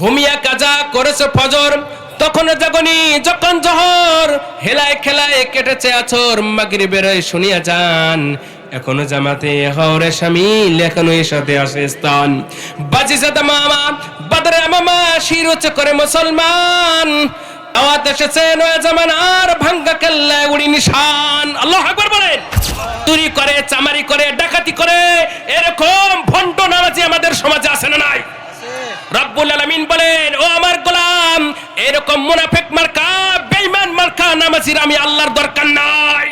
ঘুমিয়া কাজা করেছে ফজর, তখন জাগনি যখন জহর, হেলায় খেলায় কেটেছে আছর বেরোয় শুনিয়া যান। এখনও জামাতে হরে শামিল এখনও এর সাথে আসে স্থান। বাজি সাদা মামা, বাদরে মামা শির উচ্চ করে মুসলমান। আওয়াজ এসেছে নয়া জামানার ভাঙ্গা কেল্লায় উড়ি নিশান। আল্লাহ আকবার বলেন। চুরি করে, চামারি করে, ডাকাতি করে, এরকম ভণ্ড নামাজি আমাদের সমাজে আসে না নাই? রব্বুল আলামিন বলেন, ও আমার গোলাম, এরকম মুনাফিক মার্কা, বেঈমান মার্কা, নামাজির আমি আল্লাহর দরকার নাই।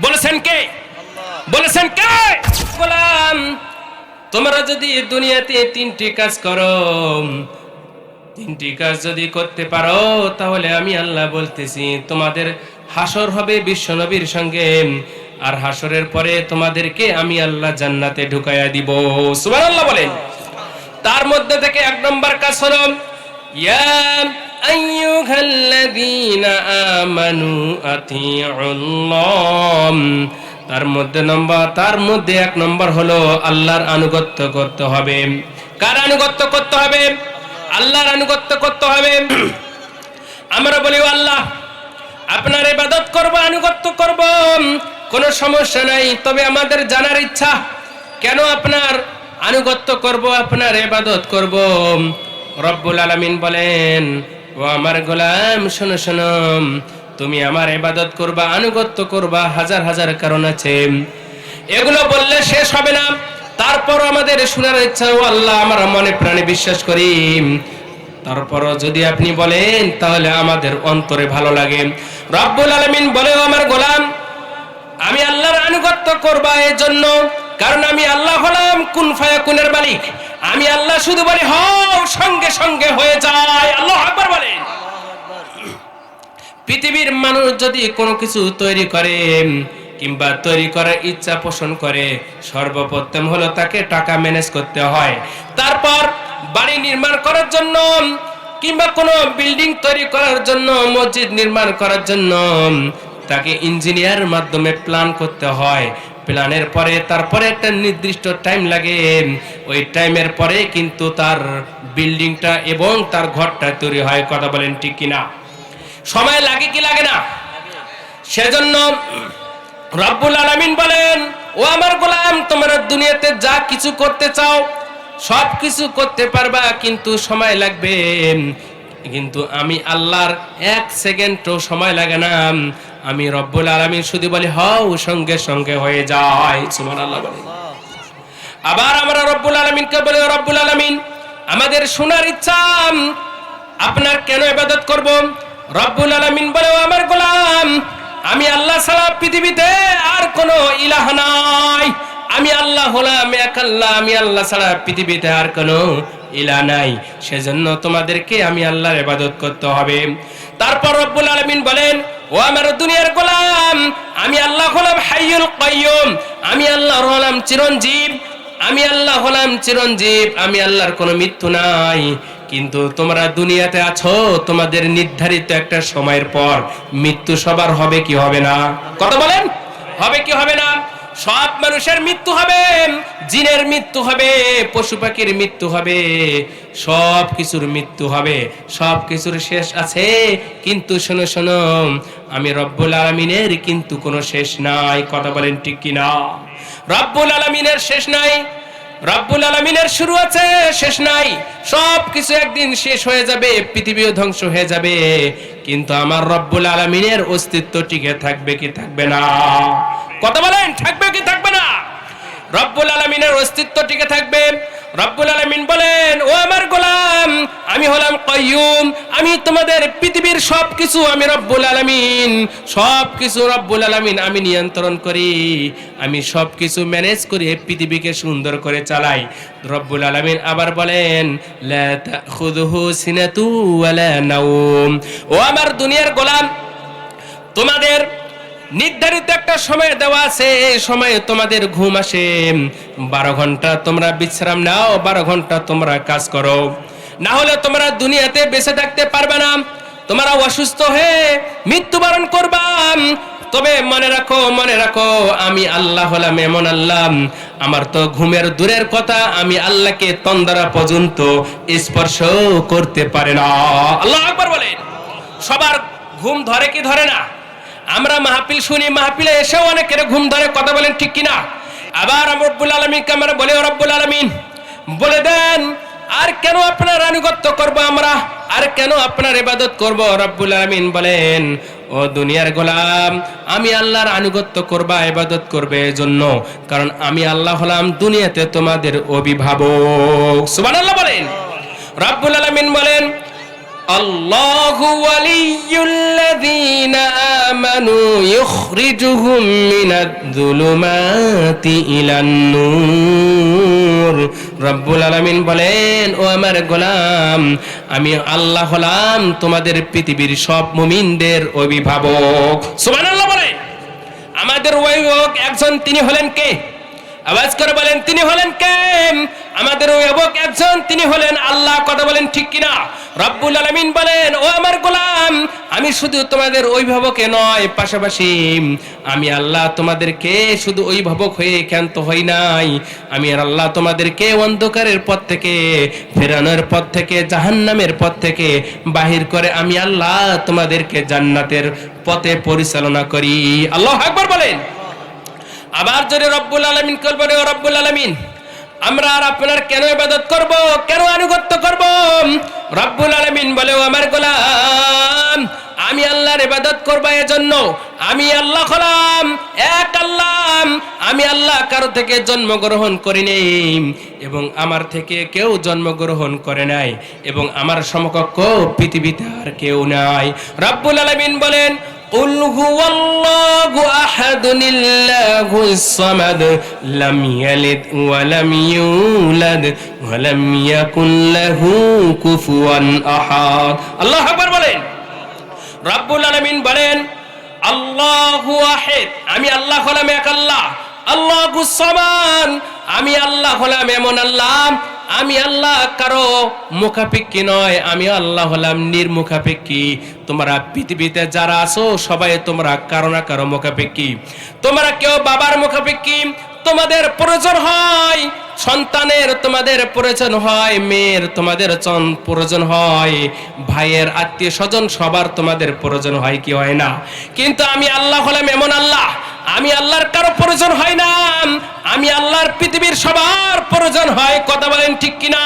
বলেছেন কে? বলেছেন কে? গোলাম, তোমরা যদি দুনিয়াতে তিনটি কাজ করো, তিনটি কাজ যদি করতে পারো, তাহলে আমি আল্লাহ বলতেছি, তোমাদের হাসর হবে বিশ্বনবীর সঙ্গে, আর হাসরের পরে তোমাদেরকে আমি আল্লাহ জান্নাতে ঢুকাইয়া দিব। সুবহানাল্লাহ বলেন। তার মধ্যে থেকে এক নম্বর কাজ হলো তার মধ্যে নম্বর, তার মধ্যে এক নম্বর হলো আল্লাহর আনুগত্য করতে হবে। কার আনুগত্য করতে হবে? আল্লাহর আনুগত্য করতে হবে। আমরা বলি আল্লাহ, আপনার ইবাদত করব, আনুগত্য করব, কোনো সমস্যা নাই। তবে আমাদের জানার ইচ্ছা, কেন আপনার আনুগত্য করব, আপনার এবাদত করব। রব্বুল আলামিন বলেন, ও আমার গোলাম, শোনো শোনো, তুমি আমার এবাদত করবা, আনুগত্য করবা, হাজার হাজার কারণ আছে। এগুলো বললে শেষ হবে না। তারপর আমাদের শোনার ইচ্ছা, ও আল্লাহ, আমরা মনে প্রাণে বিশ্বাস করি। তারপরও যদি আপনি বলেন, তাহলে আমাদের অন্তরে ভালো লাগে। রব্বুল আলামিন বলে আমার গোলাম, আমি আল্লাহর আনুগত্য করবা এর জন্য কারণ আমি আল্লাহ হলাম, কুন ফায়াকুনের মালিক। আমি আল্লাহ শুধু বলি, হও, সঙ্গে সঙ্গে হয়ে যায়। আল্লাহ আকবার বলেন। পৃথিবীর মানুষ যদি কোনো কিছু তৈরি করে, কিংবা তৈরি করার ইচ্ছা পোষণ করে, সর্বপ্রথম হলো তাকে টাকা ম্যানেজ করতে হয়। তারপর বাড়ি নির্মাণ করার জন্য, কিংবা কোনো বিল্ডিং তৈরি করার জন্য, মসজিদ নির্মাণ করার জন্য, তাকে ইঞ্জিনিয়ার মাধ্যমে প্ল্যান করতে হয়। প্ল্যানের পরে তারপরে একটা নির্দিষ্ট টাইম লাগে। ওই টাইমের পরে কিন্তু তার বিল্ডিংটা এবং তার ঘরটা তৈরি হয়, কথা বলেন ঠিক কিনা? সময় লাগে কি লাগে না? সেজন্য রব্বুল আলামিন বলেন, ও আমার গোলাম, তোমরা দুনিয়াতে যা কিছু করতে চাও, সব কিছু করতে পারবা, কিন্তু সময় লাগবে। কিন্তু আমি আল্লাহর এক সেকেন্ডও সময় লাগে না। আমি রব্বুল আলামিন শুধু বলি, হও, সঙ্গে সঙ্গে হয়ে যায়। সুবহানাল্লাহ বলে। আবার আমরা রব্বুল আলমিনকে বলি রব্বুল আলমিন, আমাদের শোনার ইচ্ছা, আপনার কেন ইবাদত করব? রব্বুল আলমিন বলে আমার গোলাম, আমি আল্লাহ ছাড়া পৃথিবীতে আর কোনো ইলাহ নাই। আমি আল্লাহ হলাম এক আল্লাহ, আমি আল্লাহ ছাড়া পৃথিবীতে আর কোনো ইলা নাই। সেজন্য তোমাদেরকে আমি আল্লাহর ইবাদত করতে হবে। তারপর রব্বুল আলমিন বলেন ও আমার দুনিয়ার গোলাম, আমি আল্লাহ হলাম হাইয়ুল কাইয়ুম, আমি আল্লাহ হলাম চিরঞ্জীব, আমি আল্লাহ হলাম চিরঞ্জীব, আমি আল্লাহর কোনো মৃত্যু নাই। কিন্তু তোমরা দুনিয়াতে আছো, তোমাদের নির্ধারিত একটা সময়ের পর মৃত্যু সবার হবে কি হবে না? কথা বলেন? হবে কি হবে না? সব মানুষের মৃত্যু হবে, জিনের মৃত্যু হবে, পশু পাখির মৃত্যু হবে, সব কিছুর মৃত্যু হবে, সব কিছুর শেষ আছে। কিন্তু শোনো শোনো, আমি রব্বুল আলমিনের কিন্তু কোনো শেষ নাই, কথা বলেন ঠিক কিনা? রব্বুল আলমিনের শেষ নাই রব্বুল আলমিনের শুরু আছে, শেষ নাই। সব কিছু একদিন শেষ হয়ে যাবে, পৃথিবীও ধ্বংস হয়ে যাবে। কিন্তু আমার রব্বুল আলমিনের অস্তিত্ব টিকে থাকবে কি থাকবে না? কথা বলেন, থাকবে কি থাকবে না? রব্বুল আলমিনের অস্তিত্ব টিকে থাকবে। রব্বুল আলমিন বলেন, ও আমার গোলাম, আমি হলাম কয়ুম আমি তোমাদের পৃথিবীর সব কিছু আমি রব্বুল আলমিন সব কিছু রব্বুল আলমিন আমি নিয়ন্ত্রণ করি, আমি সব কিছু ম্যানেজ করি, পৃথিবীকে সুন্দর করে চালাই। রব্বুল আলমিন আবার বলেন ও আমার দুনিয়ার গোলাম, তোমাদের নির্ধারিত একটা সময় দেওয়া আছে, এই সময়ে তোমাদের ঘুম আসে। বারো ঘণ্টা তোমরা বিশ্রাম নাও, বারো ঘণ্টা তোমরা কাজ করো। না হলে তোমরা দুনিয়াতে বেঁচে থাকতে পারবে না। তোমরা অসুস্থ হয়ে মৃত্যুবরণ করবা। তবে মনে রাখো মনে রাখো, আমি আল্লাহ হলাম এমন আল্লাহ। আমার তো ঘুমের দূরের কথা, আমি আল্লাহকে তন্দরা পর্যন্ত স্পর্শ করতে পারে না। আল্লাহ আকবার বলেন, সবার ঘুম ধরে কি ধরে না? আমরা মাহফিল শুনি, মাহফিলে এসেও অনেকের ঘুম ধরে, কথা বলেন ঠিক কিনা? আবার রব্বুল আলমিনকে আমরা বলে রব্বুল আলমিন, বলে দেন, আর কেন আপনার আনুগত্য করব আমরা? আর কেন আপনার ইবাদত করব? রব্বুল আলমিন বলেন, ও দুনিয়ার গোলাম, আমি আল্লাহর আনুগত্য করবা, ইবাদত করবে জন্য কারণ আমি আল্লাহ হলাম দুনিয়াতে তোমাদের অভিভাবক। সুবান আল্লাহ বলেন। রব্বুল আলমিন বলেন, আল্লাহ আলিউল্লাদিন الذين آمنوا يخرجهم من الظلمات إلى النور রব্বুল আলামিন বলেন ও আমার গোলাম আমি আল্লাহ হলাম তোমাদের পৃথিবীর সব মুমিনদের অভিভাবক সুবহানাল্লাহ বলেন আমাদের অভিভাবক একজন তিনি হলেন কে আওয়াজ করে বলেন তিনি হলেন কে আমাদের অভিভাবক একজন তিনি হলেন আল্লাহ কথা বলেন ঠিক কিনা রব্বুল আলামিন বলেন, ও আমার গোলাম, আমি শুধু তোমাদের অভিভাবকে নয়, পাশাপাশি আমি আল্লাহ তোমাদেরকে শুধু অভিভাবক হয়ে ক্ষান্ত হই নাই। আমি আর আল্লাহ তোমাদেরকে অন্ধকারের পথ থেকে, ফেরানোর পথ থেকে, জাহান্নামের পথ থেকে বাহির করে আমি আল্লাহ তোমাদেরকে জান্নাতের পথে পরিচালনা করি। আল্লাহ আকবার বলেন। আবার যদি রব্বুল আলমিন করব রে ও রব্বুল আলমিন আমরা আর আপনার কেন ইবাদত করব? কেন আনুগত্য করব? রব্বুল আলমিন বলে আমার গোলাম, আমি আল্লাহর ইবাদত করব এজন্য। আমি আল্লাহ হলাম এক আল্লাহ। আমি আল্লাহ কারও থেকে জন্মগ্রহণ করিনি এবং আমার থেকে কেউ জন্মগ্রহণ করে নাই এবং আমার সমকক্ষ পৃথিবীতে আর কেউ নাই। রব্বুল আলমিন বলেন قل هو الله أحد الله الصمد لم يلد ولم يولد ولم يكن له كفوا أحد الله أكبر বলেন রব্বুল আলামিন বলেন আল্লাহু ওয়াহিদ আমি আল্লাহ হলাম এক আল্লাহ আল্লাহু সমান আমি আল্লাহ হলাম এমন আল্লাহ, আমি আল্লাহ কারও মুখাপেক্ষী নয় আমি আল্লাহ হলাম নির্মুখাপেক্ষী। তোমরা পৃথিবীতে যারা আছো, সবাই তোমরা কারও না কারও মুখাপেক্ষী। তোমরা কেউ বাবার মুখাপেক্ষী, তোমাদের প্রয়োজন হয়, সন্তানের তোমাদের প্রয়োজন হয়, মেয়ের তোমাদের প্রয়োজন হয়, ভাইয়ের আত্মীয় স্বজন সবার তোমাদের প্রয়োজন হয়, কি হয় না? কিন্তু আমি আল্লাহ হলাম এমন আল্লাহ আমি আল্লাহর কারও প্রয়োজন হয় না। আমি আল্লাহর পৃথিবীর সবার প্রয়োজন হয়, কথা বলেন ঠিক কিনা?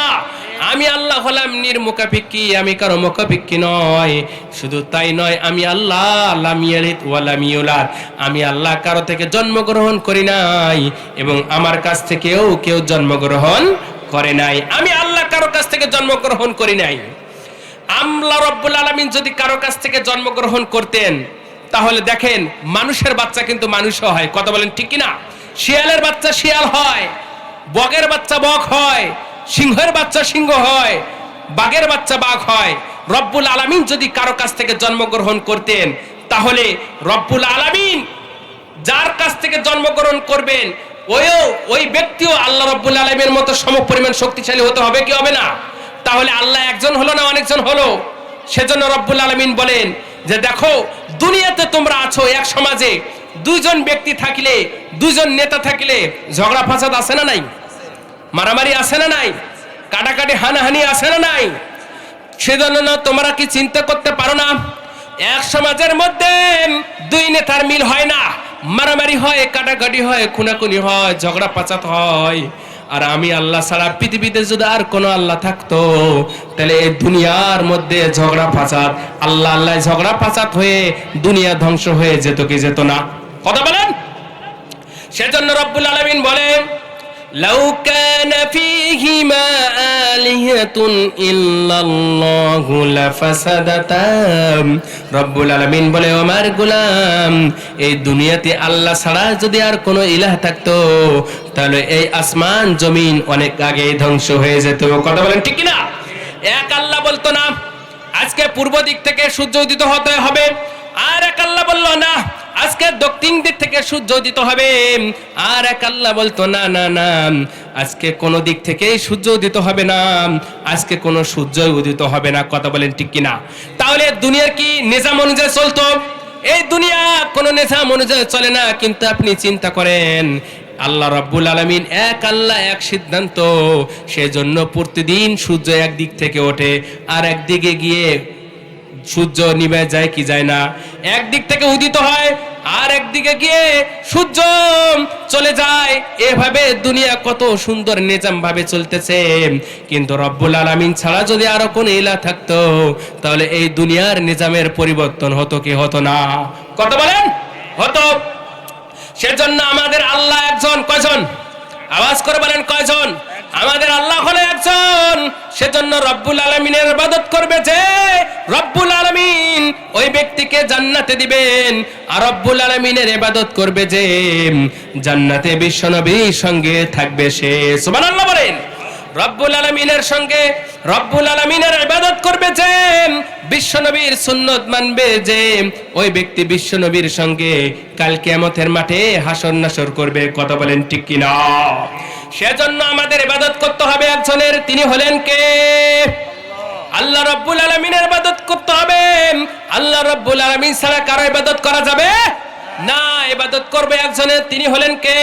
আমি আল্লাহ হলাম নির্মুখাপেক্ষী আমি কারও মুখাপেক্ষী নয় শুধু তাই নয়, আমি আল্লাহ লামিয়ালিত আমি আল্লাহ কারও থেকে জন্মগ্রহণ করি নাই এবং আমার কাছ থেকেও কেউ জন্মগ্রহণ করে নাই। আমি আল্লাহ কারও কাছ থেকে জন্মগ্রহণ করি নাই। আমলা রব্বুল আলমিন যদি কারও কাছ থেকে জন্মগ্রহণ করতেন তাহলে দেখেন, মানুষের বাচ্চা কিন্তু মানুষও হয়। কথা বলেন ঠিক কিনা? শিয়ালের বাচ্চা শিয়াল হয়, বগের বাচ্চা বক হয়, সিংহের বাচ্চা সিংহ হয়, বাঘের বাচ্চা বাঘ হয়। রব্বুল আলামিন যদি কারও কাছ থেকে জন্মগ্রহণ করতেন, তাহলে রব্বুল আলামিন যার কাছ থেকে জন্মগ্রহণ করবেন, ওইও, ওই ব্যক্তিও আল্লাহ রব্বুল আলমের মতো সমপরিমাণ শক্তিশালী হতে হবে কি হবে না? তাহলে আল্লাহ একজন হলো না অনেকজন হলো? সেজন্য রব্বুল আলমিন বলেন যে দেখো, দুনিয়াতে তোমরা আছো এক সমাজে। দুইজন ব্যক্তি থাকলে, দুইজন নেতা থাকলে ঝগড়া ফাসাদ আছে না নাই? মারামারি আছে না নাই? কাটাকাটি হানাহানি আছে না নাই? সেজন্য তোমরা কি চিন্তা করতে পারো না? এক সমাজের মধ্যে দুই নেতার মিল হয় না। মারামারি হয়, কাটাকাটি হয়, খুনাখুনি হয়, ঝগড়া পাচাত হয়। আর আমি আল্লাহ ছাড়া পৃথিবীতে যদি আর কোনো আল্লাহ থাকতো, তাহলে এই দুনিয়ার মধ্যে ঝগড়া ফাসাদ, আল্লাহ আল্লাহ ঝগড়া ফাসাদ হয়ে দুনিয়া ধ্বংস হয়ে যেত কি যেত না। কথা বলেন? সেজন্য রব্বুল আলমিন বলেন لو كان فيهما آلهة إلا الله لفسدتا রব্বুল আলামিন বলে আমার গোলাম এই দুনিয়াতে আল্লাহ ছাড়া যদি আর কোনো ইলাহ থাকতো তাহলে এই আসমান জমিন অনেক আগে ধ্বংস হয়ে যেত কথা বলেন ঠিক না এক আল্লাহ বলতো না আজকে পূর্ব দিক থেকে সূর্য উদিত হতে হবে আর এক আল্লাহ বললো না আজকে দক্ষিণ দিক থেকে সূর্য উদিত হবে। আর এক আল্লাহ বলতো, না না না, আজকে কোন দিক থেকে সূর্য উদিত হবে না। আজকে কোন সূর্য উদিত হবে না। কথা বলেন ঠিক কিনা? তাহলে দুনিয়ার কি নিজাম অনুযায়ী চলতো? এই দুনিয়া কোন নিজাম অনুযায়ী চলে না, কিন্তু আপনি চিন্তা করেন, আল্লাহ রাব্বুল আলামিন এক আল্লাহ, এক সিদ্ধান্ত। সেজন্য প্রতিদিন সূর্য একদিক থেকে ওঠে, আর একদিকে গিয়ে সূর্য নিভে যায় কি যায় না। একদিক থেকে উদিত হয় আর একদিকে গিয়ে সূর্য চলে যায়। এভাবে দুনিয়া কত সুন্দর নিজাম ভাবে চলতেছে। কিন্তু রব্বুল আলামিন ছাড়া যদি আরও কোন ইলা থাকতো, তাহলে এই দুনিয়ার নিজামের পরিবর্তন হতো কি হতো না? কত বলেন? হতো। সেজন্য আমাদের আল্লাহ একজন, কয়জন? আওয়াজ করে বলেন কয়জন? আমাদের আল্লাহ হলো একজন। সেজন্য রব্বুল আলমিনের ইবাদত করবে যে, রব্বুল আলমিন ওই ব্যক্তিকে জান্নাতে দিবেন। আর রব্বুল আলমিনের ইবাদত করবে যে, জান্নাতে বিশ্বনবীর সঙ্গে থাকবে সে। সুবহানাল্লাহ বলেন। রব্বুল আলমিনের সঙ্গে রব্বুল আলমিনের ইবাদত করবে যে বিশ্বনবীর সুন্নত মানবে যে, ওই ব্যক্তি বিশ্বনবীর সঙ্গে কাল কিয়ামতের মাঠে হাসর নাসর করবে, কথা বলেন ঠিক কিনা? সেজন্য আমাদের ইবাদত করতে হবে একজনের, তিনি হলেন কে? আল্লাহ রব্বুল আলমিনের ইবাদত করতে হবে। আল্লাহ রব্বুল আলমিন ছাড়া কারও ইবাদত করা যাবে না। ইবাদত করবে একজনের, তিনি হলেন কে?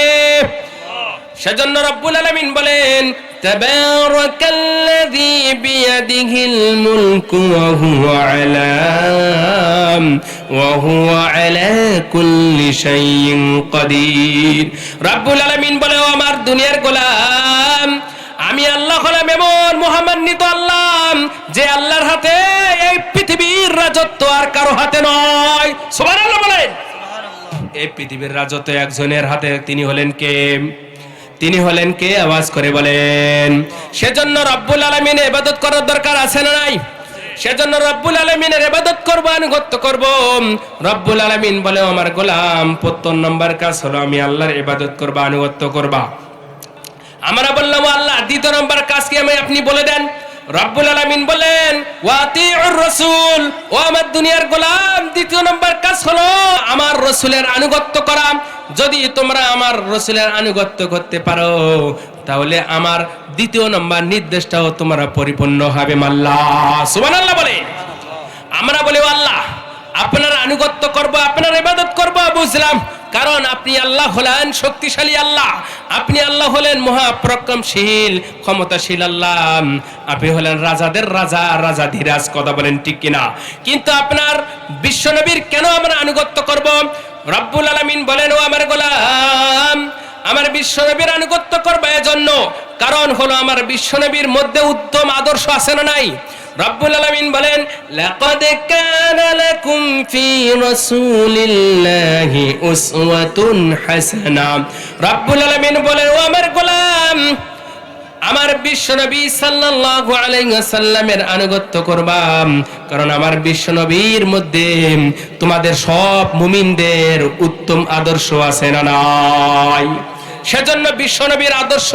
সেজন্য রব্বুল আলামিন বলেন কুল্লি আমার দুনিয়ার গোলাম, আমি আল্লাহ হলাম এমন মহামান্বিত আল্লাহ, যে আল্লাহর হাতে এই পৃথিবীর রাজত্ব আর কারও হাতে নয়। সুবহানাল্লাহ বলেন। এই পৃথিবীর রাজত্ব একজনের হাতে, তিনি হলেন কে? তিনি হলেন কে? আওয়াজ করে বলেন। সেজন্য রব্বুল আলমিন এবাদত করার দরকার আছে না নাই? সেজন্য রব্বুল আলমিনের এবাদত করব, আনুগত্য করব। রব্বুল আলমিন বলে আমার গোলাম প্রত্যন নম্বর কাজ হলো আমি আল্লাহর এবাদত করবা, আনুগত্য করবা। আমরা বললাম আল্লাহ, দ্বিতীয় নম্বর কাজ কি আমি আপনি বলে দেন? রব্বুল আলামিন বলেন, ওয়াতিউর রাসূল। ও আমার দুনিয়ার গোলাম, দ্বিতীয় নম্বর কাজ হলো আমার রসুলের আনুগত্য করা। যদি তোমরা আমার রসুলের আনুগত্য করতে পারো, তাহলে আমার দ্বিতীয় নম্বর নির্দেশটাও তোমরা পরিপূর্ণ হবে মাল্লা সুবহানাল্লাহ বলে। আমরা বলি আল্লাহ আপনার আনুগত্য করব, আপনার ইবাদত করব, বুঝলাম। কারণ আপনি আল্লাহ হলেন শক্তিশালী আল্লাহ। আপনি আল্লাহ হলেন মহাপ্রক্রমশীল ক্ষমতাশীল আল্লাহ। আপনি হলেন রাজাদের রাজা রাজা ধীরাজ, কথা বলেন ঠিক কিনা। কিন্তু আপনার বিশ্বনবীর কেন আমরা আনুগত্য করব? রব্বুল আলামিন বলেন, ও আমার গোলাম, আমার বিশ্বনবীর আনুগত্য করবে এজন্য। কারণ হলো আমার বিশ্বনবীর মধ্যে উত্তম আদর্শ আছে না নাই? রব্বুল আলামিন বলেন, লাকাদ কানা লাকুম ফি রাসূলিল্লাহি উসওয়াতুন রব্বুল আলামিন বলেন, ও আমার গোলাম, আমার বিশ্বনবী সাল্লাল্লাহু আলাইহি ওয়াসাল্লামের আনুগত্য করবাম, কারণ আমার বিশ্বনবীর মধ্যে তোমাদের সব মুমিনদের উত্তম আদর্শ আছে না নাই? সেজন্য বিশ্বনবীর আদর্শ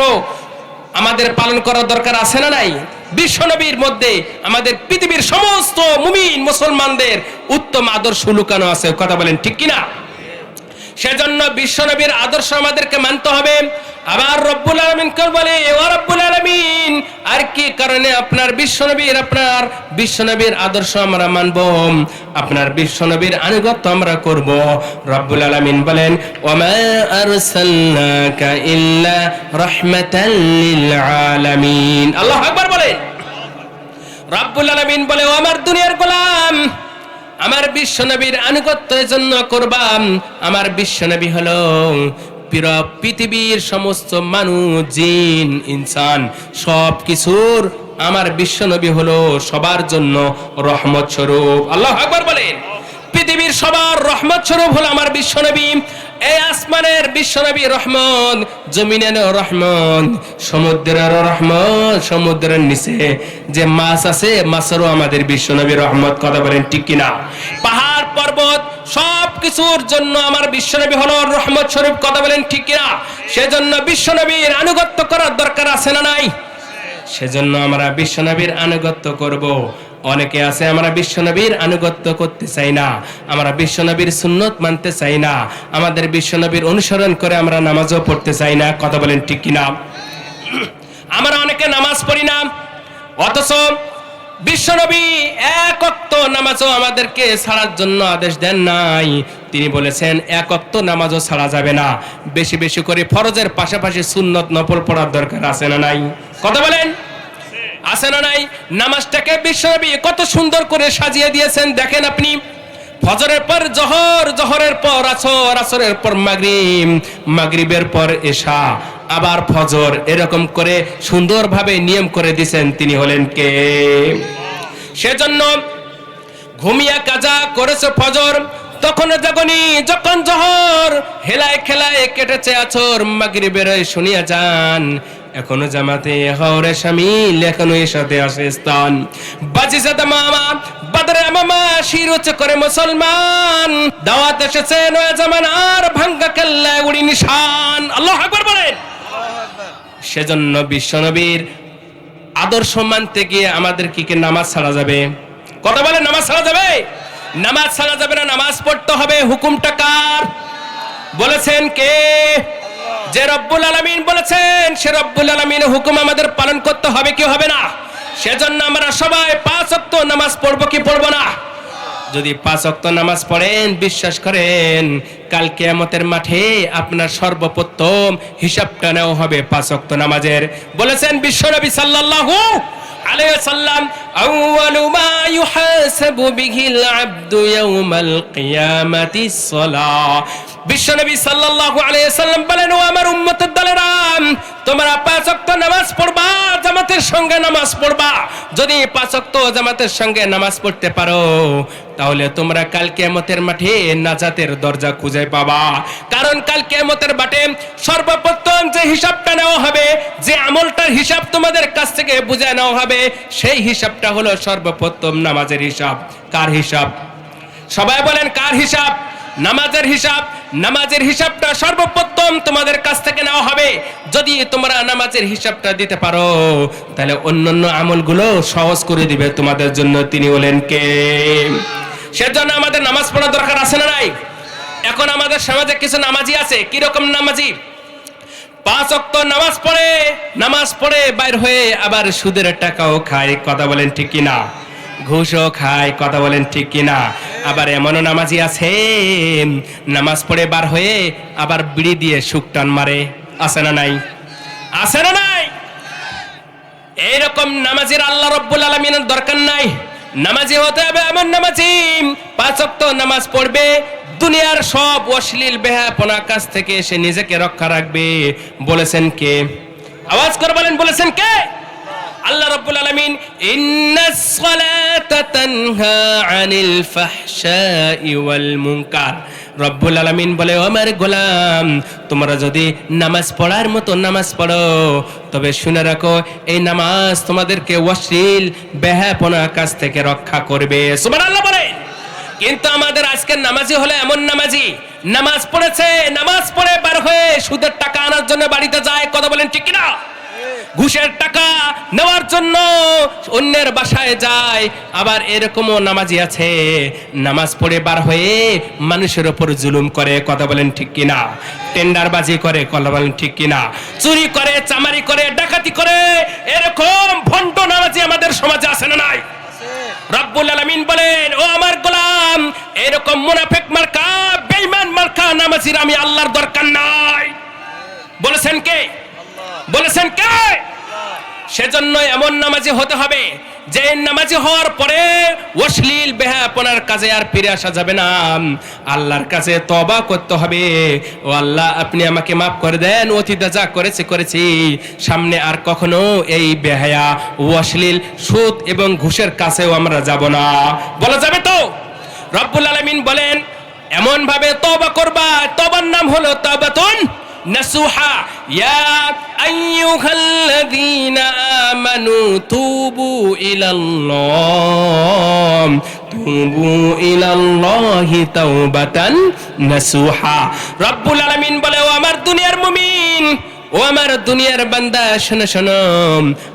আমাদের পালন করার দরকার আছে না নাই? বিশ্বনবীর মধ্যে আমাদের পৃথিবীর সমস্ত মুমিন মুসলমানদের উত্তম আদর্শ লুকানো আছে। কথা বলেন ঠিক কিনা? সেজন্য বিশ্বনবীর আদর্শ আমাদেরকে মানতে হবে। আবার রব্বুল আলমিন কেউ বলে রব্বুল আলমিন, আর কি কারণে আপনার বিশ্বনবীর আপনার বিশ্বনবীর আদর্শ আমরা মানব? আপনার বিশ্বনবীর আনুগত্য আমরা করব। রব্বুল আলমিন বলেন আলামিন। আল্লাহ আকবার বলেন। রব্বুল আলমিন বলে, ও আমার দুনিয়ার গোলাম আমার বিশ্বনবীর আনুগত্যের জন্য করবাম আমার বিশ্বনবী হলো পিরা পৃথিবীর সমস্ত মানুষ, জিন, ইনসান সব কিছুর আমার বিশ্বনবী হলো সবার জন্য রহমত স্বরূপ। আল্লাহ আকবর বলেন। পৃথিবীর সবার রহমত স্বরূপ হলো আমার বিশ্বনবী। এই আসমানের বিশ্বনবী রহমত জমিনের রহমত সমুদ্রের রহমত সমুদ্রের নিচে যে মাছ আছে, মাছেরও আমাদের বিশ্বনবী রহমত, কথা বলেন ঠিক কিনা? পাহাড়, পর্বত সব কিছুর জন্য আমার বিশ্বনবী হলো রহমত স্বরূপ, কথা বলেন ঠিক কিনা? সেজন্য বিশ্বনবীর আনুগত্য করার দরকার আছে না নাই? সেজন্য আমরা বিশ্বনবীর আনুগত্য করব। অনেকে আছে, আমরা বিশ্বনবীর আনুগত্য করতে চাই না। আমরা বিশ্বনবীর সুন্নত মানতে চাই না। আমাদের বিশ্বনবীর অনুসরণ করে আমরা নামাজও পড়তে চাই না। কথা বলেন ঠিক কিনা? আমরা অনেকে নামাজ পড়ি না, অথচ বিশ্বনবী এক অক্ত নামাজও আমাদেরকে ছাড়ার জন্য আদেশ দেন নাই। তিনি বলেছেন, এক অক্ত নামাজও ছাড়া যাবে না। বেশি বেশি করে ফরজের পাশাপাশি সুন্নত নফল পড়ার দরকার আছে না নাই? কথা বলেন। আছে না নাই? নামাজটাকে বিশ্বনবী কত সুন্দর করে সাজিয়ে দিয়েছেন। দেখেন আপনি, ফজরের পর জহর, জহরের পর আসর, আসরের পর মাগরিব, মাগরিবের পর এশা, আবার ফজর, এরকম করে সুন্দরভাবে নিয়ম করে দিয়েছেন। তিনি হলেন কে? সেজন্য ঘুমিয়া কাজা করেছে ফজর, তখন যখনই যখন জহর, হেলায় খেলায় কেটেছে আছর মাগরিবের শুনিয়া যান। এখনও জামাতে হরে শামিল এখনও এর সাথে আসে স্থান। বাজি সাদা মামা, বাদরে মামা শির উচ্চ করে মুসলমান। দাওয়াত এসেছে নয়া জামানার ভাঙ্গা কেল্লা উড়ি নিশান। আল্লাহ আকবার বলেন। সেজন্য বিশ্বনবীর আদর্শ মানতে গিয়ে আমাদের কি কি নামাজ ছাড়া যাবে? কথা বলে নামাজ ছাড়া যাবে? নামাজ ছাড়া যাবে না, নামাজ পড়তে হবে। হুকুমটা কার? বলেছেন কে? যে রব্বুল আলামিন বলেছেন, সে রব্বুল আলামিনের হুকুম আমাদের পালন করতে হবে কি হবে না? সেজন্য আমরা সবাই পাঁচ ওয়াক্ত নামাজ পড়ব কি পড়ব না? যদি পাঁচ ওয়াক্ত নামাজ পড়েন, বিশ্বাস করেন, কাল কিয়ামতের মাঠে আপনার সর্বপ্রথম হিসাবটা নেওয়া হবে পাঁচ ওয়াক্ত নামাজের। বলেছেন বিশ্বনবী সাল্লাল্লাহু আলাইহি সাল্লাম আউয়ালু মা ইউহাসাবু বিহিল আবদু ইয়াউমাল কিয়ামাতি সলাহ বিশ্বনবী সাল্লাল্লাহু আলাইহি সাল্লাম বলেন, ও আমার উম্মতের দলেরা, তোমরা পাঁচ ওয়াক্ত নামাজ পড়বা, জামাতের সঙ্গে নামাজ পড়বা। যদি পাঁচ ওয়াক্ত জামাতের সঙ্গে নামাজ পড়তে পারো, তাহলে তোমরা কাল কিয়ামতের মাঠে নাজাতের দরজা খুঁজে পাবা। কারণ কাল কিয়ামতের মাঠে সর্বপ্রথম যে হিসাবটা নেওয়া হবে, যে আমলটার হিসাব তোমাদের কাছ থেকে বুঝে নেওয়া হবে, সেই হিসাবটা হলো সর্বপ্রথম নামাজের হিসাব। কার হিসাব? সবাই বলেন, কার হিসাব? নামাজের হিসাব। নামাজের হিসাবটা সর্বপ্রথম তোমাদের কাছ থেকে নেওয়া হবে। যদি তোমরা নামাজের হিসাবটা দিতে পারো, তাহলে অন্যান্য আমলগুলো সহজ করে দিবে তোমাদের জন্য। তিনি হলেন কে? সেজন্য আমাদের নামাজ পড়া দরকার আছে না নাই? এখন আমাদের সমাজে কিছু নামাজি আছে। কি রকম নামাজি? পাঁচ অক্ত নামাজ পড়ে নামাজ পড়ে বাইর হয়ে আবার সুদের টাকাও খায়, কথা বলেন ঠিক কিনা? ঘুষও খায়, কথা বলেন ঠিক কিনা? আবার এমনও নামাজি আছে নামাজ পড়ে বার হয়ে আবার বিড়ি দিয়ে সুখ টান মারে, আছে না নাই? আছে না নাই? এইরকম নামাজের আল্লাহ রব্বুল আলমিনের দরকার নাই। নামাজি হতে হবে এমন নামাজি, পাঁচ ওয়াক্ত নামাজ পড়বে দুনিয়ার সব অশ্লীল বেহাপনা কাছ থেকে সে নিজেকে রক্ষা রাখবে। বলেছেন কে? আওয়াজ করে বলেন, বলেছেন কে? আল্লাহ রাব্বুল আলামিন ইন্নাস সালাতা তানহা আনিল ফাহশাই ওয়াল মুনকার। রব্বুল আলামিন বলে আমার গোলাম, তোমরা যদি নামাজ পড়ার মতো নামাজ পড়ো, তবে শুনে রাখো, এই নামাজ তোমাদেরকে অশ্লীল বেহাপনা কাছ থেকে রক্ষা করবে। সুবহানাল্লাহ বলে কিন্তু আমাদের আজকের নামাজি হলো এমন নামাজি, নামাজ পড়েছে, নামাজ পড়ে বার হয়ে সুদের টাকা আনার জন্য বাড়িতে যায়, কথা বলেন ঠিক কিনা? ঘুষের টাকা নেওয়ার জন্য অন্যের বাসায় যায়, আবার এরকমও নামাজি আছে, নামাজ পড়ে বার হয়ে মানুষের ওপর জুলুম করে, কথা বলেন ঠিক কিনা? টেন্ডারবাজি করে, কথা বলেন ঠিক কিনা? চুরি করে, চামারি করে, ডাকাতি করে, এরকম ভণ্ড নামাজি আমাদের সমাজে আছে না নাই? রব্বুল আলামিন বলেন, ও আমার গোলাম, এরকম মুনাফেক মার্কা, বেঈমান মার্কা, নামাজির আমি আল্লাহর দরকার নাই। বলেছেন কে? বলেছেন কে? সেজন্য এমন নামাজি হতে হবে যে হওয়ার পরে অশ্লীল বেহাপনার কাজে আর ফিরে আসা যাবে না। আল্লাহর কাছে তবা করতে হবে। ও আল্লাহ, আপনি আমাকে মাফ করে দেন অতীতে যা করেছি সামনে আর কখনো এই বেহায়া, অশ্লীল সুদ এবং ঘুষের কাছেও আমরা যাব না। বলা যাবে তো? রব্বুল আলামিন বলেন এমন ভাবে তবা করবা তবার নাম হলো তবাতুন نسوحا. يا أيها الذين آمنوا توبوا إلى الله. توبوا إلى الله توبة نسوحا. رب العالمين بلوا مر دنيا ও আমার দুনিয়ার বান্দা, শোনো শোনো।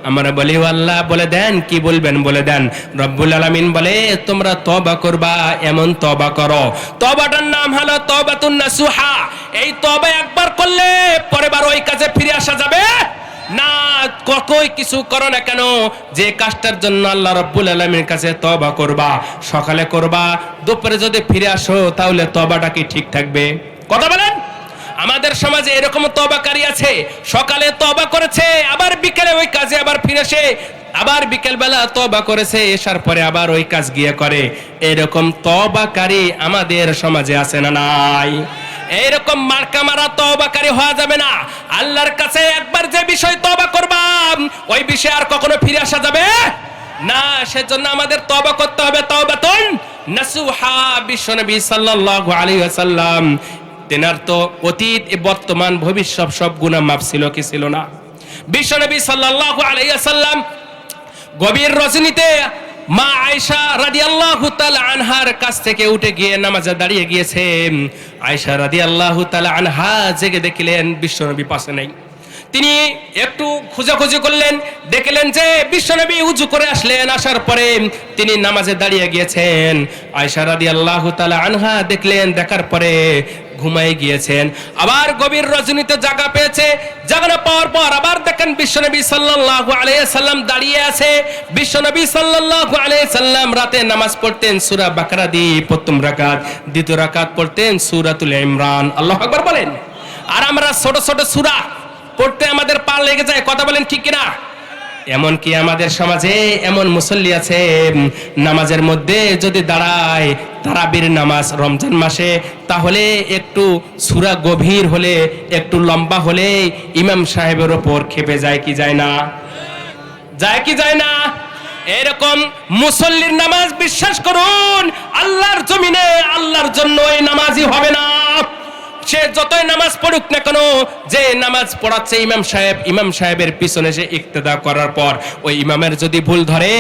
আমরা বলি আল্লাহ, বলে দেন, কি বলবেন, বলে দেন। রব্বুল আলামিন বলে, তোমরা তবা করবা, এমন তবা করো। তবাটার নাম হলো তবাতুন নাসুহা। এই তবা একবার করলে পরের বার ওই কাজে ফিরে আসা যাবে? না কতই কিছু করো না কেন? যে কাজটার জন্য আল্লাহ রব্বুল আলমীর কাছে তবা করবা, সকালে করবা, দুপুরে যদি ফিরে আসো, তাহলে তবাটা কি ঠিক থাকবে? কথা বলেন? আমাদের সমাজে এরকম তবাকারী আছে। সকালে তবা করেছে, আবার বিকেলে ওই কাজে আবার ফিরে আসে আবার বিকেল বেলা তবা করেছে, এসার পরে আবার ওই কাজ গিয়ে করে। এরকম তবাকারী আমাদের সমাজে আছে না নাই? এইরকম মার্কা মারা তবাকারী হওয়া যাবে না। আল্লাহর কাছে একবার যে বিষয় তবা করবাম, ওই বিষয়ে আর কখনো ফিরে আসা যাবে? না, সেজন্য আমাদের তবা করতে হবে তওবাতুন। নাসুহা বিশ্বনবী সাল্লাল্লাহু আলাইহি ওয়াসাল্লাম। তেনার তো অতীত বর্তমান, ভবিষ্যৎ সব গুণা মাফ ছিল কি ছিল না? বিশ্বনবী সাল্লাল্লাহু আলাইহি সাল্লাম গভীর রজনীতে মা আয়েশা রাদিয়াল্লাহু তাআলা আনহার কাছ থেকে উঠে গিয়ে নামাজে দাঁড়িয়ে গিয়েছে আয়েশা রাদিয়াল্লাহু তাআলা আনহা জেগে দেখলেন বিশ্বনবী পাশে নেই। তিনি একটু খোঁজাখুঁজি করলেন, দেখলেন যে বিশ্বনবী উজু করে আসলেন। আসার পরে তিনি নামাজে দাঁড়িয়ে গিয়েছেন। আয়েশা রাদিয়াল্লাহু তাআলা আনহা দেখলেন, দেখার পরে ঘুমাই গিয়েছেন। আবার গভীর রজনীতে জাগা পেয়েছে। জাগানো পাওয়ার পর আবার দেখেন বিশ্বনবী সাল্লাল্লাহু আলাইহি সাল্লাম দাঁড়িয়ে আছে। বিশ্বনবী সাল্লাল্লাহু আলাইহি সাল্লাম রাতে নামাজ পড়তেন সূরা বাকারা দিয়ে প্রথম রাকাত, দ্বিতীয় রাকাত পড়তেন সূরাতুল ইমরান। আল্লাহু আকবার বলেন। আর আমরা ছোট ছোট সূরা পড়তে আমাদের পা লেগে যায়, কথা বলেন ঠিক কিনা? এমন কি আমাদের সমাজে এমন মুসল্লি আছে, নামাজের মধ্যে যদি দাঁড়ায়, তারাবির নামাজ রমজান মাসে, তাহলে একটু সুরা গভীর হলে, একটু লম্বা হলে ইমাম সাহেবের ওপর খেপে যায় কি যায় না? যায় কি যায় না? এরকম মুসল্লির নামাজ বিশ্বাস করুন, আল্লাহর জমিনে আল্লাহর জন্য এই নামাজই হবে না। সে যতই নামাজ পড়ুক না কেন, যে নামাজ পড়াচ্ছে ইমাম সাহেব, ইমাম সাহেবের পিছনে সে ইক্তেদা করার পর, ওই ইমামের যদি ভুল ধরে,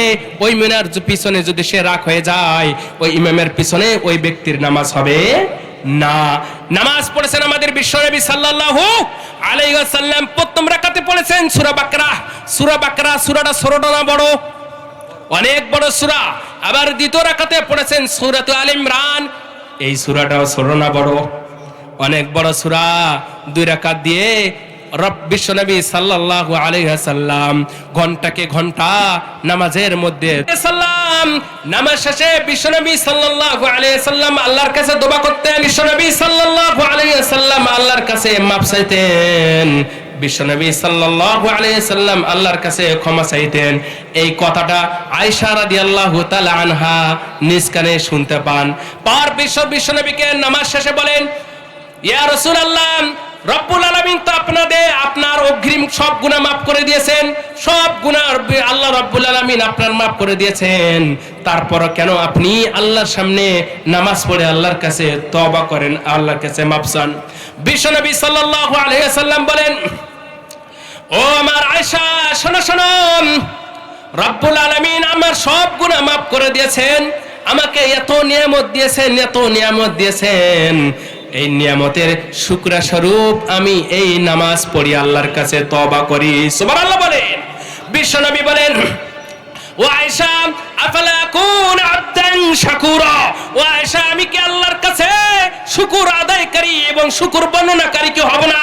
ওই মিনার পিছনে যদি সে রাগ হয়ে যায়, ওই ইমামের পিছনে ওই ব্যক্তির নামাজ হবে না। নামাজ পড়েছেন আমাদের বিশ্বনবী সাল্লাল্লাহু আলাইহি ওয়াসাল্লাম। প্রথম রাকাতে পড়েছেন সূরা বাকরা। সূরা বাকরা, সূরাটা ছোটটা না বড়? অনেক বড় সূরা। আবার দ্বিতীয় রাকাতে পড়েছেন সূরাতুল আল ইমরান। এই সূরাটাও ছোট না বড়? অনেক বড় সূরা, দুই রাকাত দিয়ে সাল্লাল্লাহু আলাইহি ঘন্টাকে ঘণ্টা নামাজের মধ্যে বিশ্বনবী কাছে ক্ষমা চাইতেন। এই কথাটা রাদিয়াল্লাহু তাআলা আনহা নিজ কানে শুনতে পান। পার বিশ্ব বিশ্বনবীকে নামাজ শেষে বলেন ইয়া রাসূলুল্লাহ, রব্বুল আলামিন তো আপনাদের, আপনার অগ্রিম সব গুনাহ মাফ করে দিয়েছেন। সব রব্বি- আল্লাহ রব্বুল আলামিন আপনার মাফ করে দিয়েছেন। তারপর কেন আপনি আল্লাহর সামনে নামাজ পড়ে আল্লাহর কাছে তওবা করেন, আল্লাহর কাছে মাফ বিশ্বনবী সাল্লাল্লাহু আলাইহি সাল্লাম বলেন, ও আমার আয়েশা, শোনো শোনো। রব্বুল আলামিন আমার সব গুনাহ মাফ করে দিয়েছেন। আমাকে এত নিয়ামত দিয়েছেন, এত নিয়ামত দিয়েছেন। এই নিয়ামতের শুক্রা স্বরূপ আমি এই নামাজ পড়ি আল্লাহর কাছে তবা করি। সুবহানাল্লাহ বলেন। বিশ্বনবী বলেন, ও আয়েশা, আফালা কুন আবদান শাকুরা? ও আয়েশা, আমি কি আল্লাহর কাছে শুকুর আদায়কারী এবং শুকুর বর্ণনাকারী কি হব না?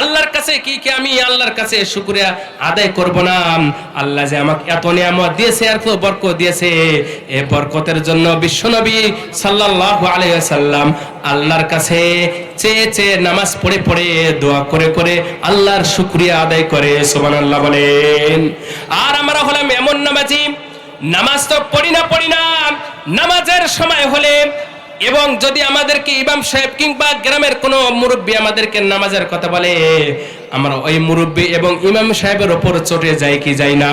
আল্লাহর কাছে কি কি আমি আল্লাহর কাছে শুকরিয়া আদায় করব না? আল্লাহ যে আমাকে এত নিয়ামত দিয়েছে এত বরকত দিয়েছে। এই বরকতের জন্য বিশ্বনবী সাল্লাল্লাহু আলাইহি সাল্লাম আল্লাহর কাছে চেয়ে চেয়ে নামাজ পড়ে পড়ে দোয়া করে করে আল্লাহর শুকরিয়া আদায় করে, সুবহানাল্লাহ বলেন। আর আমরা হলাম এমন নামাজি, নামাজ তো পড়ি না পড়ি না। নামাজের সময় হলে এবং যদি আমাদেরকে ইমাম সাহেব কিংবা গ্রামের কোনো মুরব্বী আমাদেরকে নামাজের কথা বলে, আমরা ওই মুরব্বী এবং ইমাম সাহেবের ওপর চটে যাই কি যাই না?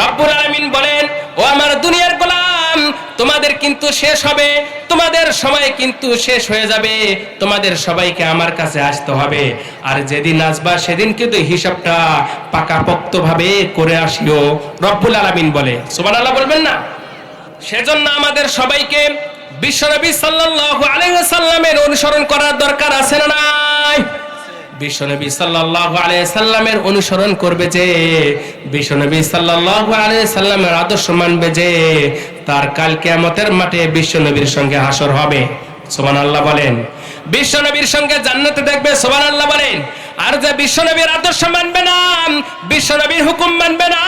রব্বুল আলামিন বলেন, ও আমার দুনিয়ার গোলাম, তোমাদের কিন্তু শেষ হবে, তোমাদের সময় কিন্তু শেষ হয়ে যাবে, তোমাদের সবাইকে আমার কাছে আসতে হবে। আর যেদিন আসবা, সেদিন কিন্তু হিসাবটা পাকাপোক্ত ভাবে করে আসিও। রব্বুল আলামিন বলে, সুবহানাল্লাহ বলবেন না? সেজন্য আমাদের সবাইকে বিশ্বনবী সাল্লাল্লাহু আলাইহি অনুসরণ করার দরকার আছে না নাই? বিশ্বনবী সাল্লাল্লাহু আলাইহি অনুসরণ করবে যে, বিশ্বনবী সাল্লাল্লাহু আলাইহি আদর্শ মানবে যে, তার কাল কিয়ামতের মাঠে বিশ্বনবীর সঙ্গে হাসর হবে। সুবহানাল্লাহ বলেন। বিশ্বনবীর সঙ্গে জান্নাতে দেখবে, সুবহানাল্লাহ বলেন। আর যে বিশ্বনবীর আদর্শ মানবে না, বিশ্বনবীর হুকুম মানবে না,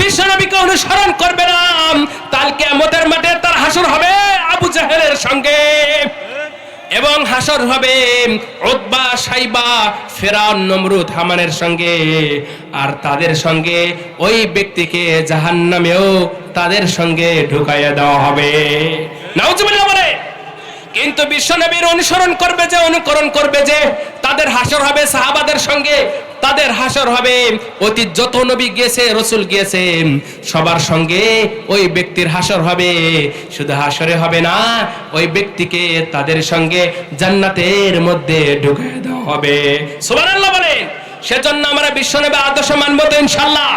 বিশ্বনবীকে অনুসরণ করবে না কালকে আমাদের মাঠে তার হাসর হবে। আবু জাহেলের সঙ্গে। এবং হাসর হবে উতবা, সাইবা, ফেরাউন, নমরুদ, হামানের সঙ্গে। আর তাদের সঙ্গে ওই ব্যক্তিকে জাহান্নামেও তাদের সঙ্গে ঢুকাইয়া দেওয়া হবে। নাউজুবিল্লাহ বলে, কিন্তু বিশ্বনবীর অনুসরণ করবে যে, অনুকরণ করবে যে, তাদের হাসর হবে সাহাবাদের সঙ্গে তাদের হাসর হবে। অতীত যত নবী গিয়েছে রসুল গিয়েছে সবার সঙ্গে ওই ব্যক্তির হাসর হবে। শুধু হাসরে হবে না, ওই ব্যক্তিকে তাদের সঙ্গে জান্নাতের মধ্যে ঢুকে দেওয়া হবে। সুবহানাল্লাহ বলেন, সেজন্য আমরা বিশ্ব বিশ্বনবী আদর্শ মানবো তো ইনশাল্লাহ